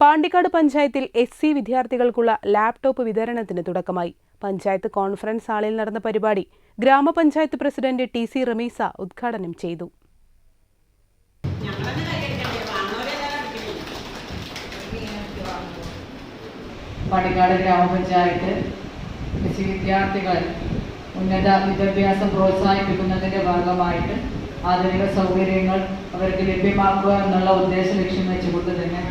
പാണ്ടിക്കാട് പഞ്ചായത്തിൽ S C വിദ്യാർത്ഥികൾക്കുള്ള laptop വിതരണത്തിന് തുടക്കമായി. പഞ്ചായത്ത് കോൺഫറൻസ് ഹാളിൽ നടന്ന പരിപാടി ഗ്രാമപഞ്ചായത്ത് പ്രസിഡന്റ് ടി സി റമീസ ഉദ്ഘാടനം ചെയ്തു. പാണ്ടിക്കാട് ഗ്രാമപഞ്ചായത്ത് കൃഷി വിദ്യാർത്ഥികൾ ഉന്നത വിദ്യാഭ്യാസം പ്രോത്സാഹിപ്പിക്കുന്നതിന്റെ ഭാഗമായിട്ട് ആധുനിക സൗകര്യങ്ങൾ അവർക്ക് ലഭ്യമാക്കുക എന്നുള്ള ഉദ്ദേശ ലക്ഷ്യം വെച്ചുകൊണ്ട് തന്നെ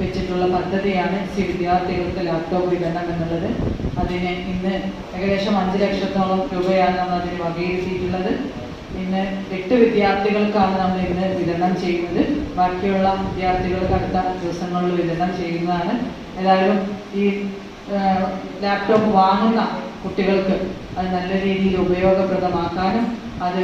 വെച്ചിട്ടുള്ള പദ്ധതിയാണ് സി വിദ്യാർത്ഥികൾക്ക് ലാപ്ടോപ്പ് വിതരണം എന്നുള്ളത്. അതിന് ഇന്ന് ഏകദേശം അഞ്ച് ലക്ഷത്തോളം രൂപയാണ് നമ്മൾ അതിന് വകയിരുത്തിയിട്ടുള്ളത്. ഇന്ന് എട്ട് വിദ്യാർത്ഥികൾക്കാണ് നമ്മൾ ഇന്ന് വിതരണം ചെയ്യുന്നത്. ബാക്കിയുള്ള വിദ്യാർത്ഥികൾക്ക് അടുത്ത ദിവസങ്ങളിൽ വിതരണം ചെയ്യുന്നതാണ്. ഏതായാലും ഈ ലാപ്ടോപ്പ് വാങ്ങുന്ന കുട്ടികൾക്ക് അത് നല്ല രീതിയിൽ ഉപയോഗപ്രദമാക്കാനും അത്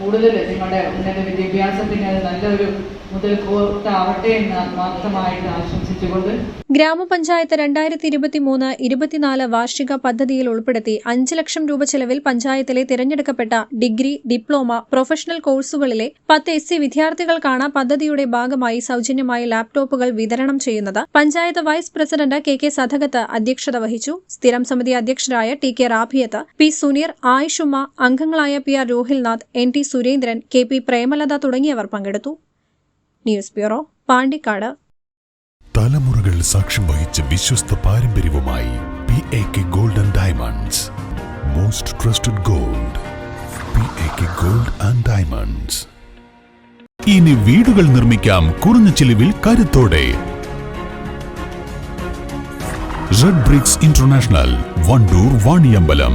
കൂടുതൽ നിങ്ങളുടെ ഉന്നത വിദ്യാഭ്യാസത്തിന് അത് നല്ലൊരു മുതൽക്കൂട്ടാവട്ടെ എന്ന് ആത്മാർത്ഥമായിട്ട് ആശംസിച്ചുകൊണ്ട് ഗ്രാമപഞ്ചായത്ത് രണ്ടായിരത്തി ഇരുപത്തി മൂന്ന് ഇരുപത്തിനാല് വാർഷിക പദ്ധതിയിൽ ഉൾപ്പെടുത്തി അഞ്ച് ലക്ഷം രൂപ ചെലവിൽ പഞ്ചായത്തിലെ തിരഞ്ഞെടുക്കപ്പെട്ട ഡിഗ്രി ഡിപ്ലോമ പ്രൊഫഷണൽ കോഴ്സുകളിലെ പത്ത് എസ് സി വിദ്യാർത്ഥികൾക്കാണ് പദ്ധതിയുടെ ഭാഗമായി സൗജന്യമായി ലാപ്ടോപ്പുകൾ വിതരണം ചെയ്യുന്നത്. Panchayat vice president K K Sadagath അധ്യക്ഷത വഹിച്ചു. സ്ഥിരം സമിതി അധ്യക്ഷരായ T K Rafiyath P Suneer Ayishumma അംഗങ്ങളായ P R Rohilnath N T Surendran K P Premalatha തുടങ്ങിയവർ പങ്കെടുത്തു. News bureau Pandikkad. തലമുറകൾ സാക്ഷ്യം വഹിച്ച വിശ്വസ്ത പാരമ്പര്യവുമായി P A K golden diamonds most trusted gold P A K gold and diamonds ഇനി വീടുകൾ നിർമ്മിക്കാം കുറഞ്ഞ ചിലവിൽ കരുത്തോടെ. Red bricks international Wandoor Vaniyambalam